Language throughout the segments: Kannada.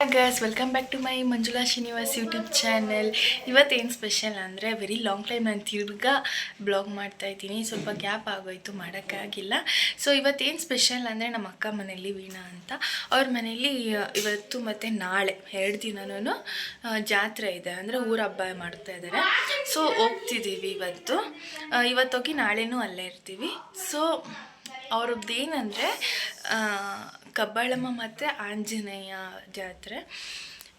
Guys welcome back to my Manjula Srinivas YouTube channel ಇವತ್ತೇನು ಸ್ಪೆಷಲ್ ಅಂದರೆ ವೆರಿ ಲಾಂಗ್ ಟೈಮ್ ನಾನು ತಿರ್ಗಾ ಬ್ಲಾಗ್ ಮಾಡ್ತಾ ಇದ್ದೀನಿ. ಸ್ವಲ್ಪ ಗ್ಯಾಪ್ ಆಗೋಯ್ತು ಮಾಡೋಕ್ಕಾಗಿಲ್ಲ ಸೊ ಇವತ್ತೇನು ಸ್ಪೆಷಲ್ ಅಂದರೆ ನಮ್ಮ ಅಕ್ಕ ಮನೇಲಿ ವೀಣಾ ಅಂತ. ಅವ್ರ ಮನೇಲಿ ಇವತ್ತು ಮತ್ತು ನಾಳೆ, ಎರಡು ದಿನನೂ ಜಾತ್ರೆ ಇದೆ. ಅಂದರೆ ಊರ ಹಬ್ಬ ಮಾಡ್ತಾ ಇದ್ದಾರೆ ಸೊ ಹೋಗ್ತಿದ್ದೀವಿ ಇವತ್ತು. ಇವತ್ತೋಗಿ ನಾಳೆನೂ ಅಲ್ಲೇ ಇರ್ತೀವಿ. ಸೊ ಅವ್ರದ್ದು ಏನಂದರೆ ಕಬ್ಬಾಳಮ್ಮ ಮತ್ತು ಆಂಜನೇಯ ಜಾತ್ರೆ.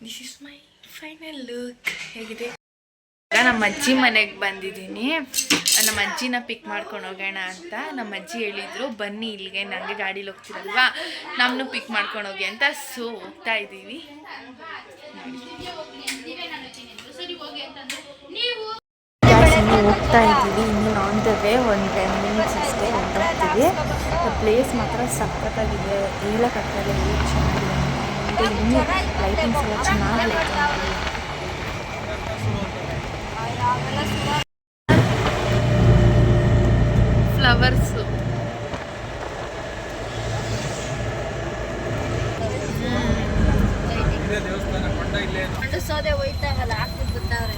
This is my final look ಹೇಗಿದೆ? ನಮ್ಮ ಅಜ್ಜಿ ಮನೆಗೆ ಬಂದಿದ್ದೀನಿ. ನಮ್ಮ ಅಜ್ಜಿನ ಪಿಕ್ ಮಾಡ್ಕೊಂಡು ಹೋಗೋಣ ಅಂತ ನಮ್ಮ ಅಜ್ಜಿ ಹೇಳಿದ್ರು, ಬನ್ನಿ ಇಲ್ಲಿಗೆ ನನಗೆ ಗಾಡೀಲಿ ಹೋಗ್ತಿರಲ್ವಾ? ನಮ್ಮನ್ನು ಪಿಕ್ ಮಾಡ್ಕೊಂಡು ಹೋಗಿ ಅಂತ ಸೊ ಹೋಗ್ತಾ ಇದ್ದೀವಿ. ಹೋಗ್ತಾ ಇದ್ದೀವಿ. ಇನ್ನು ಆನ್ ದ ವೇ ಒಂದು ಟೆನ್ ಮಿನಿಟ್ಸ್ ಅಷ್ಟೇ ಹೊಂಟೋಗ್ತೀವಿ ಪ್ಲೇಸ್ ಮಾತ್ರ ಸಖತ್ತಾಗಿದೆ. ಹೇಳೋಕ್ಕಾಗಲ್ಲ ಏನು ಚೆನ್ನಾಗಿದೆ. ಅಂತ. ಇನ್ನೂ ಲೈಟಿಂಗ್ಸ್ ಎಲ್ಲ ಚೆನ್ನಾಗಿರುತ್ತೆ ಫ್ಲವರ್ಸು ಗಂಡು ಸೌದೆ ಹೋಯ್ತಾವಲ್ಲ ಹಾಕ್ಬಿಟ್ಟು ಬಿಟ್ಟವ್ರೆ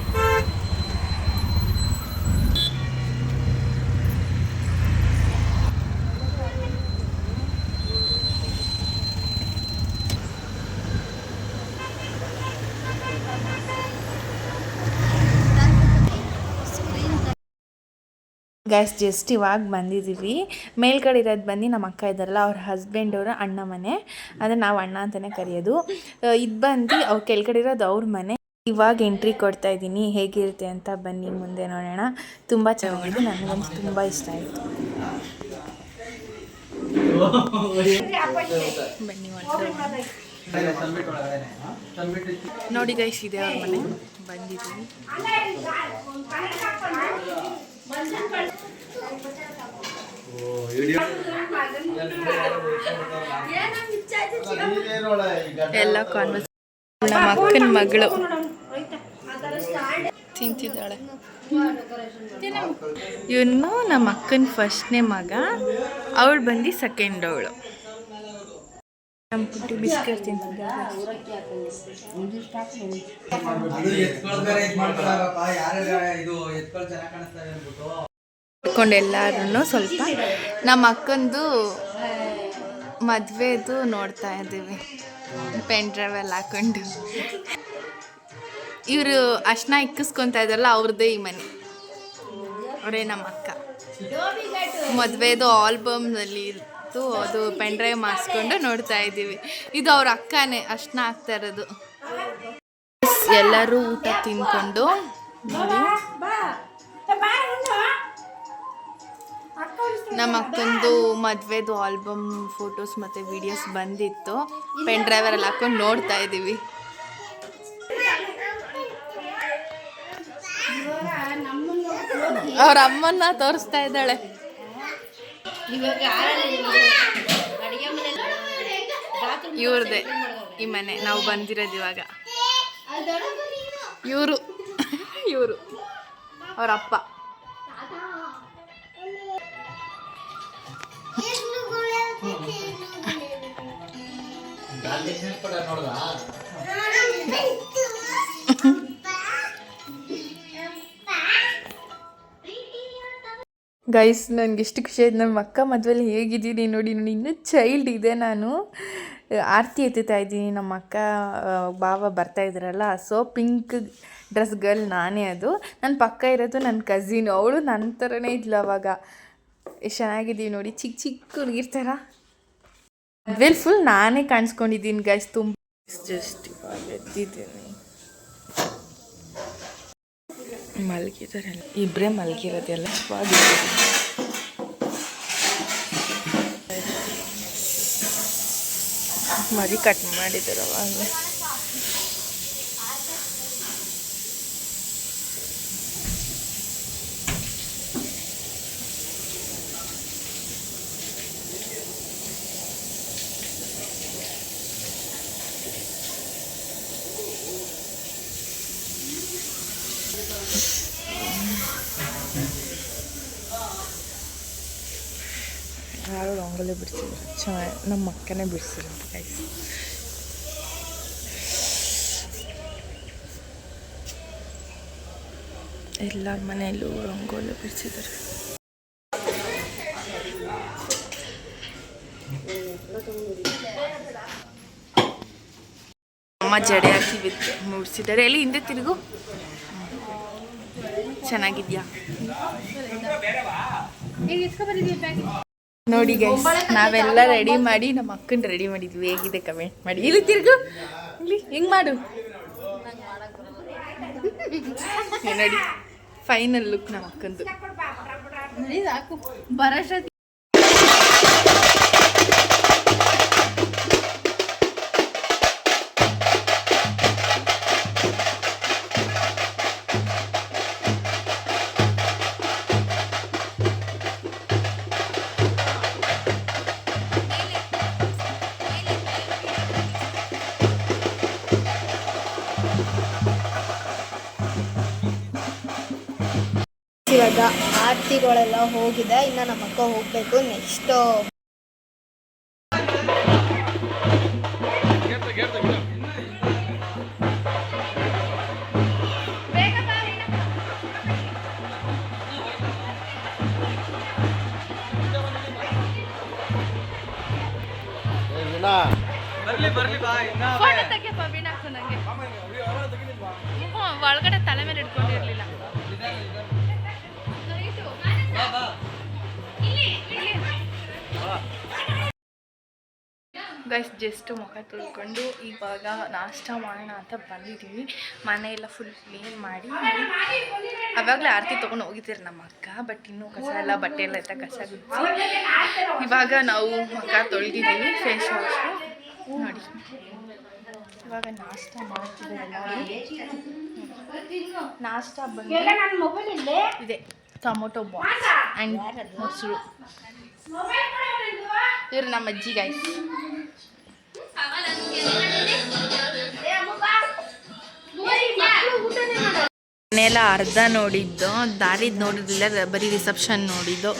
ಗ್ಯಾಸ್ ಜಸ್ಟ್ ಇವಾಗ ಬಂದಿದ್ದೀವಿ. ಮೇಲ್ಗಡೆ ಇರೋದು ಬಂದು ನಮ್ಮ ಅಕ್ಕ ಇದ್ದಾರಲ್ಲ, ಅವ್ರ ಹಸ್ಬೆಂಡ್ ಅವರ ಅಣ್ಣ ಮನೆ. ಅಂದರೆ ನಾವು ಅಣ್ಣ ಅಂತಲೇ ಕರೆಯೋದು. ಇದು ಬಂದು ಅವ್ರ ಕೆಳಗಡೆ ಇರೋದು ಅವ್ರ ಮನೆ. ಇವಾಗ ಎಂಟ್ರಿ ಕೊಡ್ತಾ ಇದ್ದೀನಿ. ಹೇಗಿರುತ್ತೆ ಅಂತ ಬನ್ನಿ ಮುಂದೆ ನೋಡೋಣ. ತುಂಬ ಚೆನ್ನಾಗಿದೆ. ನನಗಂತೂ ತುಂಬ ಇಷ್ಟ ಆಯಿತು. ನೋಡಿ ಗೈಸ್ ಇದೆ ಅವ್ರ ಮನೆ. ಬಂದಿದ್ದೀವಿ. ಎಲ್ಲ ಕಾನ್ವರ್ಸ್ ನಮ್ಮ ಅಕ್ಕನ ಮಗಳು. ತಿಂತಿದ್ದಾಳೆ. ಇವನು ನಮ್ಮ ಅಕ್ಕನ ಫಸ್ಟ್ನೇ ಮಗ. ಅವಳು ಬಂದು ಸೆಕೆಂಡ್ ಅವಳು ನಮ್ಮ ಪುಟ್ಟಿ ಬಿಸ್ಕೆಟ್ ತಿಂತಿದ್ದಾಳೆ ಅದು ಎತ್ಕೊಳ್ತಾರೆ ಇದ್ ಮಾಡ್ತಾರಪ್ಪ ಯಾರ್ಯಾರ ಇದು ಎತ್ಕೊಳ್ ಇಟ್ಕೊಂಡು ಎಲ್ಲರೂ ಸ್ವಲ್ಪ ನಮ್ಮ ಅಕ್ಕಂದು ಮದುವೆದು ನೋಡ್ತಾ ಇದ್ದೀವಿ. ಪೆನ್ ಡ್ರೈವ್ ಎಲ್ಲ ಹಾಕೊಂಡು. ಇವರು ಅರ್ಶನ ಇಕ್ಕಿಸ್ಕೊತಾ ಇದ್ದಾರಲ್ಲ ಅವ್ರದ್ದೇ ಈ ಮನೆ. ಅವರೇ ನಮ್ಮ ಅಕ್ಕ. ಮದುವೆದು ಆಲ್ಬಮ್ನಲ್ಲಿ ಅದು ಪೆನ್ ಡ್ರೈವ್ ಮಾಡಿಸ್ಕೊಂಡು ನೋಡ್ತಾ ಇದ್ದೀವಿ. ಇದು ಅವ್ರ ಅಕ್ಕನೇ ಅಷ್ಟನ್ನ ಆಗ್ತಾ ಇರೋದು. ಎಲ್ಲರೂ ಊಟ ತಿನ್ಕೊಂಡು ನಮ್ಮ ಅಕ್ಕಂದು ಮದುವೆದು ಆಲ್ಬಮ್, ಫೋಟೋಸ್ ಮತ್ತು ವಿಡಿಯೋಸ್ ಬಂದಿತ್ತು. ಪೆನ್ ಡ್ರೈವರಲ್ಲಿ ಹಾಕೊಂಡು ನೋಡ್ತಾ ಇದ್ದೀವಿ. ಅವ್ರ ಅಮ್ಮನ್ನ ತೋರಿಸ್ತಾ ಇದ್ದಾಳೆ. ಇವಾಗ ಅಡಿಗೆ ಮನೆ ಇವ್ರದೇ ಈ ಮನೆ ನಾವು ಬಂದಿರೋದು ಇವಾಗ. ಇವರು. ಇವರು. ಅವ್ರ ಅಪ್ಪ. ನೋಡ್ದಾ? ಗೈಸ್ ನನಗೆ ಎಷ್ಟು ಖುಷಿ ಆಯ್ತು. ನಮ್ಮ ಅಕ್ಕ ಮದುವೆಲಿ ಹೇಗಿದ್ದೀನಿ ನೋಡಿ ನೋಡಿ, ಇನ್ನೂ ಚೈಲ್ಡ್ ಇದೆ ನಾನು. ಆರತಿ ಎತ್ತುತ್ತಾ ಇದ್ದೀನಿ. ನಮ್ಮ ಅಕ್ಕ ಬಾವ ಬರ್ತಾ ಇದ್ರಲ್ಲ ಸೊ ಪಿಂಕ್ ಡ್ರೆಸ್ ಗರ್ಲ್ ನಾನೇ ಅದು. ನನ್ನ ಪಕ್ಕ ಇರೋದು ನನ್ನ ಕಝಿನ್ ಅವಳು ನನ್ನ ಥರನೇ ಇದ್ಲು ಅವಾಗ. ಎಷ್ಟು ಚೆನ್ನಾಗಿದ್ದೀವಿ ನೋಡಿ. ಚಿಕ್ಕ ಚಿಕ್ಕ ಹುಡುಗಿರ್ ಥರ ಮದುವೆಲಿ ಫುಲ್ ನಾನೇ ಕಾಣಿಸ್ಕೊಂಡಿದ್ದೀನಿ ಗೈಸ್ ತುಂಬ ಜಸ್ಟ್ ಎದ್ದಿದ್ದೀನಿ. ಮಲಗಿದ್ದಾರೆ. ಇಬ್ಬರೇ ಮಲಗಿರೋದೆಲ್ಲ ಮರಿ ಕಟ್ ಮಾಡಿದ್ದಾರೆ ಯಾರು ರಂಗೋಲಿ ಬಿಡಿಸಿದ್ರು ಚೆನ್ನಾಗಿ ನಮ್ಮ ಅಕ್ಕನೇ ಬಿಡಿಸಿಲ್ಲ ಗೈಸ್ ಎಲ್ಲರ ಮನೆಯಲ್ಲೂ ರಂಗೋಲಿ ಬಿಡಿಸಿದ್ದಾರೆ. ಅಮ್ಮ ಜಡೆ ಹಾಕಿ ಮುಡಿಸಿದ್ದಾರೆ. ಎಲ್ಲಿ, ಹಿಂದೆ ತಿರುಗು? ಚೆನ್ನಾಗಿದ್ಯಾ? ನೋಡಿ ಗೈಸ್ ನಾವೆಲ್ಲ ರೆಡಿ ಮಾಡಿ ನಮ್ಮ ಅಕ್ಕನ ರೆಡಿ ಮಾಡಿದ್ವಿ. ಹೇಗಿದೆ ಕಮೆಂಟ್ ಮಾಡಿ. ಇಲ್ಲಿ ತಿರ್ಗು. ಇಲ್ಲಿ ಹಿಂಗ್ ಮಾಡು. ನೋಡಿ ಫೈನಲ್ ಲುಕ್ ನಮ್ಮ ಅಕ್ಕಂದು. ಬರೋಷ್ಟೊತ್ತಿಗೆ ಇವಾಗ ಆರತಿಗಳೆಲ್ಲ ಹೋಗಿದೆ ಇನ್ನ ನಮ್ಮ ಅಕ್ಕ ಹೋಗ್ಬೇಕು ನೆಕ್ಸ್ಟ್ ಒಳಗಡೆ ತಲೆ ಮೇಲೆ ಇಟ್ಕೊಂಡಿರ್ಲಿಲ್ಲ. ಗೈಸ್ ಜಸ್ಟ್ ಮುಖ ತೊಳ್ಕೊಂಡು ಇವಾಗ ನಾಷ್ಟ ಮಾಡೋಣ ಅಂತ ಬಂದಿದ್ದೀವಿ. ಮನೆಯೆಲ್ಲ ಫುಲ್ ಕ್ಲೀನ್ ಮಾಡಿ ಅವಾಗಲೇ ಆರತಿ ತೊಗೊಂಡು ಹೋಗಿದ್ದೀರಿ ನಮ್ಮ ಅಕ್ಕ ಬಟ್ ಇನ್ನೂ ಕಸ ಎಲ್ಲ ಬಟ್ಟೆ ಎಲ್ಲ ಎತ್ತ ಕಸ ಗುಡಿಸಿ. ಇವಾಗ ನಾವು ಮುಖ ತೊಳೆದಿದ್ದೀವಿ ಫೇಸ್ ವಾಶು ನೋಡಿ. ಇವಾಗ ನಾಷ್ಟ ಮಾಡ್ತಿದ್ದೀವಿ. ನಾಷ್ಟ ಬಂದು ಇದೆ ಟೊಮೊಟೊ ಬಾಕ್ಸ್ ಆ್ಯಂಡ್ ಮೊಸರು. ಇವ್ರು ನಮ್ಮ ಅಜ್ಜಿ ಗೈಸ್ ಮನೆಯೆಲ್ಲ ಅರ್ಧ ನೋಡಿದ್ದು, ದಾರಿದ್ ನೋಡಿರಲಿಲ್ಲ ಬರೀ ರಿಸೆಪ್ಷನ್ ನೋಡಿದ್ದು.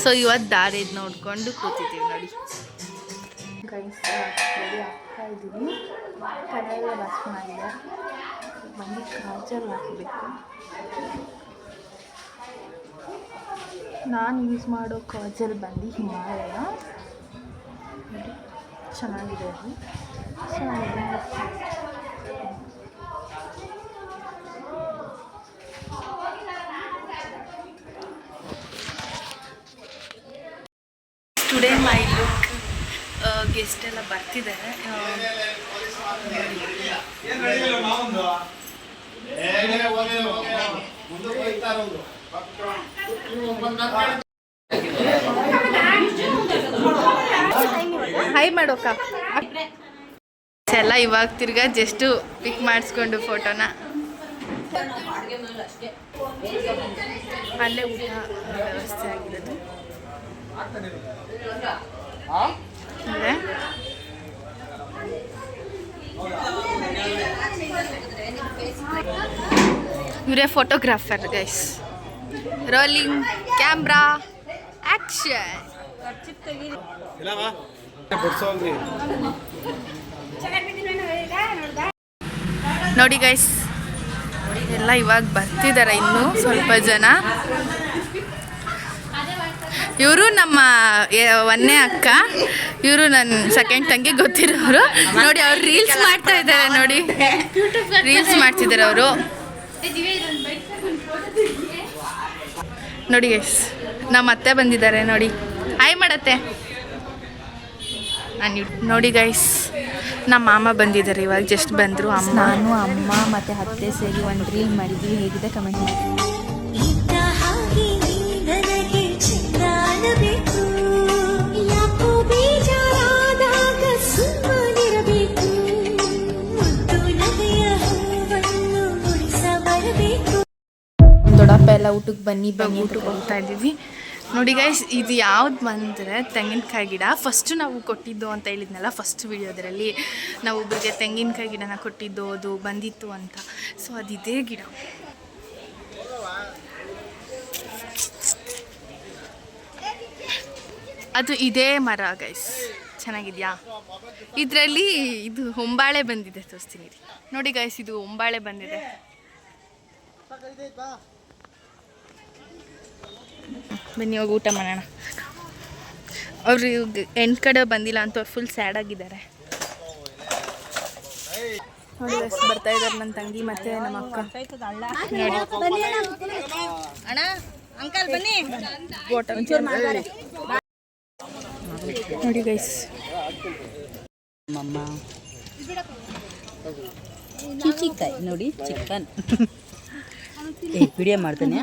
ಸೊ ಇವತ್ತು ದಾರಿದ್ ನೋಡ್ಕೊಂಡು ಕೂತಿದ್ದೀವಿ ನೋಡಿ. ಹಾಕ್ತಾ ಬಂದು ಕಾಜಲ್ ಹಾಕಬೇಕು. ನಾನು ಯೂಸ್ ಮಾಡೋ ಕಾಜಲ್ ಬಂದು ಹಿಮಾಲಯ ಚೆನ್ನಾಗಿದೆ ಅದು. So today my look guest ಎಲ್ಲ ಬರ್ತಿದ್ದಾರೆ. ಹಾಯ್ ಮಾಡೋಕ ಎಲ್ಲ ಇವಾಗ ತಿರ್ಗಾ ಜಸ್ಟ್ ಪಿಕ್ ಮಾಡಿಸ್ಕೊಂಡು ಫೋಟೋನ ಅಲ್ಲೇ ಊಟ ವ್ಯವಸ್ಥೆ ಆಗಿರೋದು. ಇವರೇ photographer guys rolling camera action ನೋಡಿ ಗೈಸ್ ಎಲ್ಲ ಇವಾಗ ಬರ್ತಿದ್ದಾರೆ ಇನ್ನು ಸ್ವಲ್ಪ ಜನ. ಇವರು ನಮ್ಮ ಒನ್ನೆ ಅಕ್ಕ. ಇವರು ನನ್ನ ಸೆಕೆಂಡ್ ತಂಗಿ ಗೊತ್ತಿರೋರು. ನೋಡಿ ಅವ್ರು ರೀಲ್ಸ್ ಮಾಡ್ತಾ ಇದ್ದಾರೆ ನೋಡಿ. ರೀಲ್ಸ್ ಮಾಡ್ತಿದ್ದಾರೆ ಅವರು. ನೋಡಿ ಗೈಸ್ ನಮ್ಮ ಅತ್ತೆ ಬಂದಿದ್ದಾರೆ ನೋಡಿ. ಹಾಯ್ ಮಾಡತ್ತೆ ನಾನು ನೋಡಿ ಗೈಸ್ ನಮ್ಮ ಮಾಮ ಬಂದಿದ್ದಾರೆ ಇವಾಗ ಜಸ್ಟ್ ಬಂದರು ಅಮ್ಮ. ನಾನು ಅಮ್ಮ ಮತ್ತು ಅತ್ತೆ ಸೇರಿ ಒಂದು ರೀಲ್ ಮಾಡಿದ್ವಿ ಹೇಗಿದೆ ಕಮೆಂಟ್ ಮಾಡಿ. ದೊಡ್ಡಪ್ಪ ಎಲ್ಲ ಊಟಕ್ಕೆ ಬನ್ನಿ ಬನ್ನಿ ಅಂತ ಊಟಕ್ಕೆ ಹೋಗ್ತಾ ಇದ್ದೀವಿ. ನೋಡಿ ಗೈಸ್ ಇದು ಯಾವ್ದು ಬಂದರೆ ತೆಂಗಿನಕಾಯಿ ಗಿಡ. ಫಸ್ಟ್ ನಾವು ಕೊಟ್ಟಿದ್ದು ಅಂತ ಹೇಳಿದ್ನಲ್ಲ ಫಸ್ಟ್ ವಿಡಿಯೋದರಲ್ಲಿ ನಾವು ಒಬ್ಬರಿಗೆ ತೆಂಗಿನಕಾಯಿ ಗಿಡನ ಕೊಟ್ಟಿದ್ದು, ಅದು ಬಂದಿತ್ತು ಅಂತ. ಸೊ ಅದಿದೇ ಗಿಡ. ಅದು ಇದೇ ಮರ ಗೈಸ್ ಚೆನ್ನಾಗಿದೆಯಾ? ಇದರಲ್ಲಿ ಇದು ಹೊಂಬಾಳೆ ಬಂದಿದೆ ತೋರಿಸ್ತೀನಿ. ನೋಡಿ ಗೈಸ್ ಇದು ಹೊಂಬಾಳೆ ಬಂದಿದೆ. ಬನ್ನಿ ಹೋಗಿ ಊಟ ಮಾಡೋಣ. ಅವರು ಎಂಟು ಕಡೆ ಬಂದಿಲ್ಲ ಅಂತ ಅವ್ರು ಫುಲ್ ಸ್ಯಾಡ್ ಆಗಿದ್ದಾರೆ. ನೋಡಿ ಬರ್ತಾ ಇದ್ದಾರೆ ನನ್ನ ತಂಗಿ ಮತ್ತೆ ನಮ್ಮ ಅಕ್ಕ. ನೋಡಿ ಅಣ್ಣ ಅಂಕಲ್ ಬನ್ನಿ. ನೋಡಿ ಗೈಸ್ ಚಿಚಿಕಾಯಿ ನೋಡಿ ಚಿಕನ್. ವಿಡಿಯೋ ಮಾಡ್ತಾನೆ?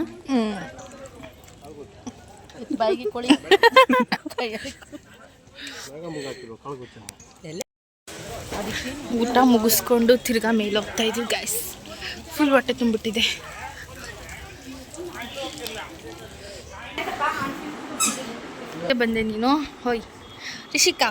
ಬಾಯಿಗೆ ಕೊಳಿ. ಊಟ ಮುಗಿಸ್ಕೊಂಡು ತಿರ್ಗಾ ಮೇಲೆ ಹೋಗ್ತಾ ಇದೀವಿ ಗೈಸ್ ಫುಲ್ ಹೊಟ್ಟೆ ತುಂಬಿಟ್ಟಿದೆ. ಬಂದೆ ನೀನು? ಹೋಯ್. ರಿಷಿಕಾ.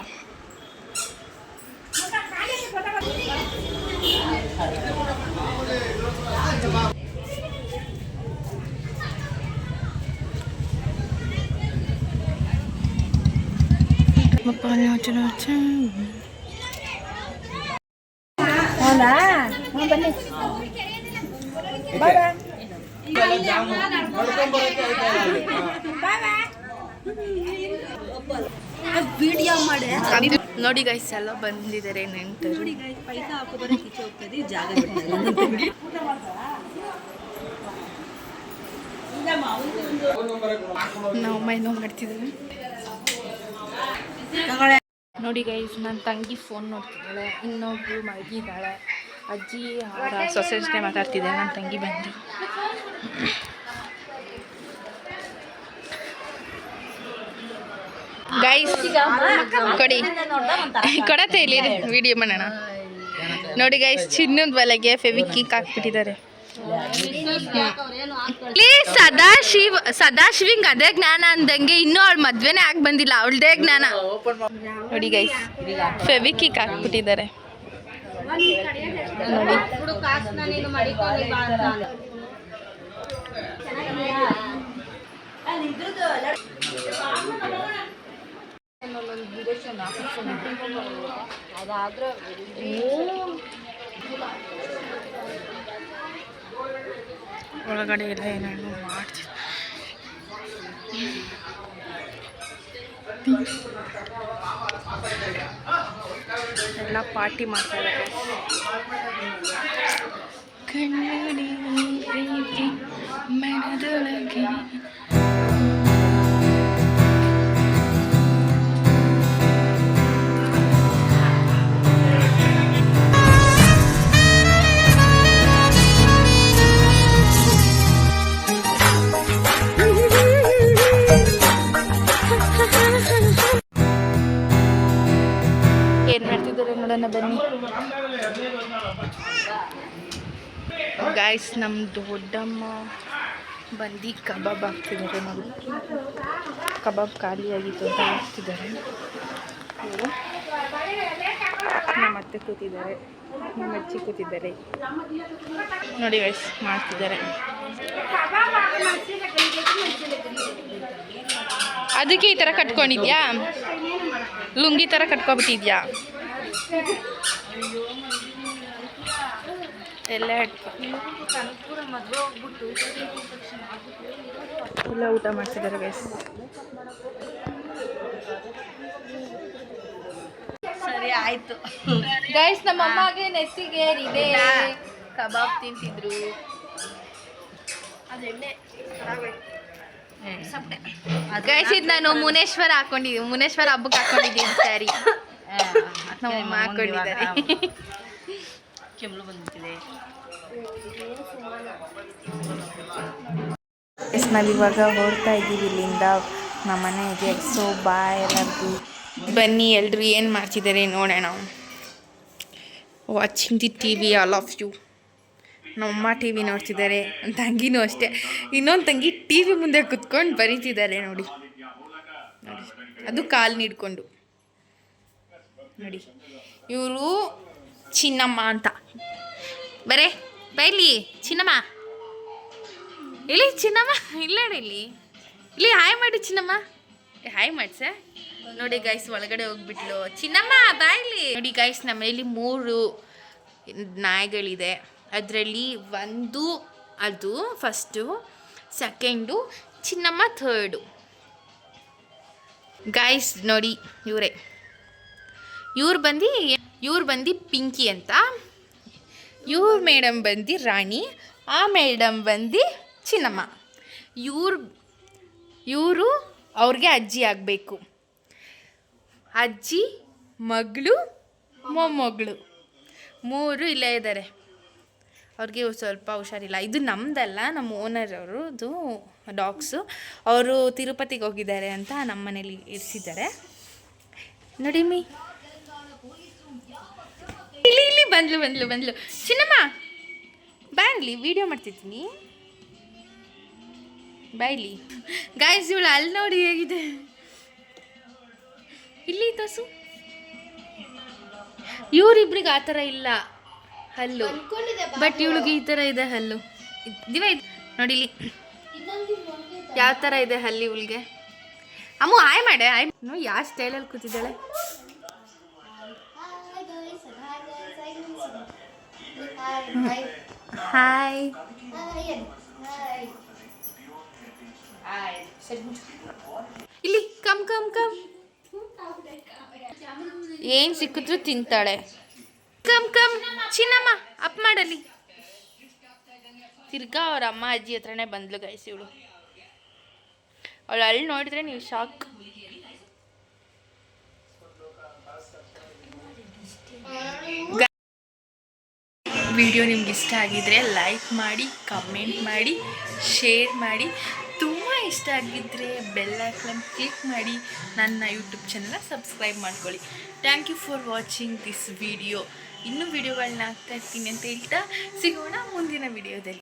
ವಿಡಿಯೋ ಮಾಡಿ ನೋಡಿ ಗೈಸ್ ಎಲ್ಲ ಬಂದಿದ್ದಾರೆ ನೆಂಟರು. ಏನೋ ಜಾಗ ನಾವು ಮೈನೋ ಮಾಡ್ತಿದ್ದೀವಿ. ನೋಡಿ ಗೈಸ್ ನನ್ನ ತಂಗಿ ಫೋನ್ ನೋಡ್ತಿದ್ದಾಳೆ. ಇನ್ನೊಬ್ರು ಮಲಗಿದ್ದಾಳೆ. ಅಜ್ಜಿ ಅವರ ಸೊಸೆ ಜೊತೆ ಮಾತಾಡ್ತಿದ್ದೆ. ನನ್ನ ತಂಗಿ ಬಂದು ಗೈಸ್ ಕೊಡಿ. ಕೊಡತ್ತೆ ಇಲ್ಲಿ. ವಿಡಿಯೋ ಮಾಡೋಣ. ನೋಡಿ ಗೈಸ್ ಚಿನ್ನದ ಬಲೆಗೆ ಫೆವಿಕಿಕ್ ಹಾಕ್ಬಿಟ್ಟಿದ್ದಾರೆ. ಸದಾಶಿವ್ ಸದಾಶಿವಿಂಗ್ ಅದೇ ಜ್ಞಾನ ಅಂದಂಗೆ ಇನ್ನೂ ಅವಳ ಮದ್ವೆನೇ ಆಗಿ ಬಂದಿಲ್ಲ, ಅವಳದೇ ಜ್ಞಾನ. ನೋಡಿ ಗೈಸ್ ಫೆವಿಕಿಕ್ ಹಾಕ್ಬಿಟ್ಟಿದ್ದಾರೆ ನೋಡಿ. ಒಳಗಡೆ ಎಲ್ಲ ಏನೇನು ಮಾಡ್ತಿದ್ರು ಎಲ್ಲ ಪಾರ್ಟಿ ಮಾಡ್ತಾ ಇದ್ದಾರೆ ಕಣ್ಣಡಿ ಪ್ರೀತಿ ಮನದೊಳಗೆ ನೋಡೋಣ ಬನ್ನಿ. ಗಾಯ್ಸ್ ನಮ್ಮ ದೊಡ್ಡಮ್ಮ ಬಂದು ಕಬಾಬ್ ಹಾಕ್ತಿದ್ದಾರೆ ನೋಡಿ. ಕಬಾಬ್ ಖಾಲಿಯಾಗಿತ್ತು ಅಂತ ಹಾಕ್ತಿದ್ದಾರೆ. ನಮ್ಮ ಅತ್ತೆ ಕೂತಿದ್ದಾರೆ. ನಮ್ಮ ಅಜ್ಜಿ ಕೂತಿದ್ದಾರೆ. ನೋಡಿ ಗೈಸ್ ಮಾಡ್ತಿದ್ದಾರೆ. ಅದಕ್ಕೆ ಈ ಥರ ಕಟ್ಕೊಂಡಿದ್ಯಾ? ಲುಂಗಿ ಥರ ಕಟ್ಕೊಬಿಟ್ಟಿದ್ಯಾ? ಎಲ್ಲ ಎಲ್ಲ ಊಟ ಮಾಡ್ತಿದ್ದಾರೆ ಗೈಸ್ ಸರಿ ಆಯ್ತು. ಗೈಸ್ ನಮ್ಮ ಅಮ್ಮಗೆ ನೆಸ್ಸಿಗೆ ಇದೆ. ಕಬಾಬ್ ತಿಂತಿದ್ರು. ಗೈಸ್ ಇದು ನಾನು ಮುನೇಶ್ವರ ಹಾಕೊಂಡಿದ್ದೀನಿ ಮುನೇಶ್ವರ ಹಬ್ಬಕ್ಕೆ ಹಾಕೊಂಡಿದ್ದೀನಿ ಸ್ಯಾರಿ ನಮ್ಮಮ್ಮ ಹಾಕೊಂಡಿದ್ದಾರೆ. ಕೆಮ್ಮಲು ಬಂದ್ಬಿಟ್ಟಿದೆ. ಎಸ್ ನಾವಿವಾಗ ಹೊರಡ್ತಾ ಇದ್ದೀವಿ ಇಲ್ಲಿಂದ ನಮ್ಮ ಮನೆಗೆ. ಸೊ ಬಾಯ್ ಎಲ್ಲರಿಗೂ. ಬನ್ನಿ ಎಲ್ಲರೂ ಏನು ಮಾಡ್ತಿದ್ದಾರೆ ನೋಡೋಣ. Watching the T V all of you ನಮ್ಮಮ್ಮ ಟಿ ವಿ ನೋಡ್ತಿದ್ದಾರೆ. ತಂಗಿನೂ ಅಷ್ಟೇ. ಇನ್ನೊಂದು ತಂಗಿ ಟಿ ವಿ ಮುಂದೆ ಕುತ್ಕೊಂಡು ಬರೀತಿದ್ದಾರೆ ನೋಡಿ. ನೋಡಿ. ಅದು ಕಾಲು ನೀಡ್ಕೊಂಡು. ನೋಡಿ. ಇವರು ಚಿನ್ನಮ್ಮ ಅಂತ. ಬರೇ, ಬೈಲಿ, ಚಿನ್ನಮ್ಮ. ಇಲ್ಲಿ ಚಿನ್ನಮ್ಮ, ಇಲ್ಲ ಇಲ್ಲಿ. ಇಲ್ಲಿ ಹಾಯ್ ಮಾಡಿ ಚಿನ್ನಮ್ಮ. ಹಾಯ್ ಮಾಡ್ಸ. ನೋಡಿ ಗೈಸ್ ಒಳಗಡೆ ಹೋಗ್ಬಿಟ್ಲು. ಚಿನ್ನಮ್ಮ, ಬಾಯ್ಲಿ. ನೋಡಿ ಗೈಸ್ ನಮ್ಮ ಮನೇಲಿ ಮೂರು ನಾಯಿಗಳಿದೆ. ಅದರಲ್ಲಿ ಒಂದು, ಅದು first second Chinnamma third guys ನೋಡಿ, ಇವರೇ. ಇವ್ರು ಬಂದು ಇವ್ರು ಬಂದು ಪಿಂಕಿ ಅಂತ. ಇವ್ರ ಮೇಡಮ್ ಬಂದು ರಾಣಿ, ಆ ಮೇಡಮ್ ಬಂದು ಚಿನ್ನಮ್ಮ. ಇವ್ರು, ಇವರು ಅವ್ರಿಗೆ ಅಜ್ಜಿ ಆಗಬೇಕು. ಅಜ್ಜಿ, ಮಗಳು, ಮೊಮ್ಮಗಳು. ಮೂರು ಇಲ್ಲೇ ಇದ್ದಾರೆ ಅವ್ರಿಗೆ ಸ್ವಲ್ಪ ಹುಷಾರಿಲ್ಲ. ಇದು ನಮ್ಮದಲ್ಲ ನಮ್ಮ ಓನರ್ ಅವರದು ಡಾಗ್ಸು ಅವರು ತಿರುಪತಿಗೆ ಹೋಗಿದ್ದಾರೆ ಅಂತ ನಮ್ಮ ಮನೇಲಿ ಇರಿಸಿದ್ದಾರೆ. ನೋಡಿ ಮೀ ಬಂದ್ಲು ಬಂದ್ಲು ಬಂದ್ಲು. ಚಿನ್ನಮ್ಮ ಬಾಯ್ಲಿ ವಿಡಿಯೋ ಮಾಡ್ತಿದ್ದೀನಿ. ಬಾಯ್ಲಿ ಗಾಯ್ಸ್ ಇವಳು ಅಲ್ಲಿ ನೋಡಿ ಹೇಗಿದೆ. ಇಲ್ಲಿ ತಸು. ಇವರಿಬ್ರಿಗೆ ಆ ಥರ ಇಲ್ಲ ಹಲ್ಲು. ಬಟ್ ಇವಳಿಗೆ ಈ ಥರ ಇದೆ ಹಲ್ಲು. ಇದ್- ದಿವ ನೋಡಿಲಿ ನೋಡಿ ಇಲ್ಲಿ. ಯಾವ ಥರ ಇದೆ ಹಲ್ಲಿ ಇವಳಿಗೆ? ಅಮ್ಮ, ಆಯ್ ಮಾಡೆ, ಆಯ್. ಯಾವ ಸ್ಟೈಲಲ್ಲಿ ಕೂತಿದ್ದಾಳೆ? ಹಾಯ್ ಇಲ್ಲಿ ಕಮ್ ಕಮ್ ಕಮ್ ಏನ್ ಸಿಕ್ಕಿದ್ರು ತಿಂತಾಳೆ ಕಮ್ ಕಮ್ ಚಿನ್ನಮ್ಮ ಅಪ್ ಮಾಡಲಿ ತಿರ್ಗಾ ಅವ್ರ ಅಮ್ಮ ಅಜ್ಜಿ ಹತ್ರನೇ ಬಂದ್ಲು ಗೈಸ್ ಇವಳು ಅವಳು ಅಲ್ಲಿ ನೋಡಿದ್ರೆ ನೀವು ಶಾಕ್ ವಿಡಿಯೋ ನಿಮ್ಗೆ ಇಷ್ಟ ಆಗಿದ್ರೆ ಲೈಕ್ ಮಾಡಿ ಕಮೆಂಟ್ ಮಾಡಿ ಶೇರ್ ಮಾಡಿ. ತುಂಬ ಇಷ್ಟ ಆಗಿದ್ದರೆ ಬೆಲ್ ಐಕನ್ ಕ್ಲಿಕ್ ಮಾಡಿ, ನನ್ನ ಯೂಟ್ಯೂಬ್ ಚಾನಲ್ನ ಸಬ್ಸ್ಕ್ರೈಬ್ ಮಾಡ್ಕೊಳ್ಳಿ. Thank you for watching this video ಇನ್ನೂ ವಿಡಿಯೋಗಳನ್ನ ಹಾಕ್ತಾ ಇರ್ತೀನಿ ಅಂತ ಹೇಳ್ತಾ ಸಿಗೋಣ ಮುಂದಿನ ವಿಡಿಯೋದಲ್ಲಿ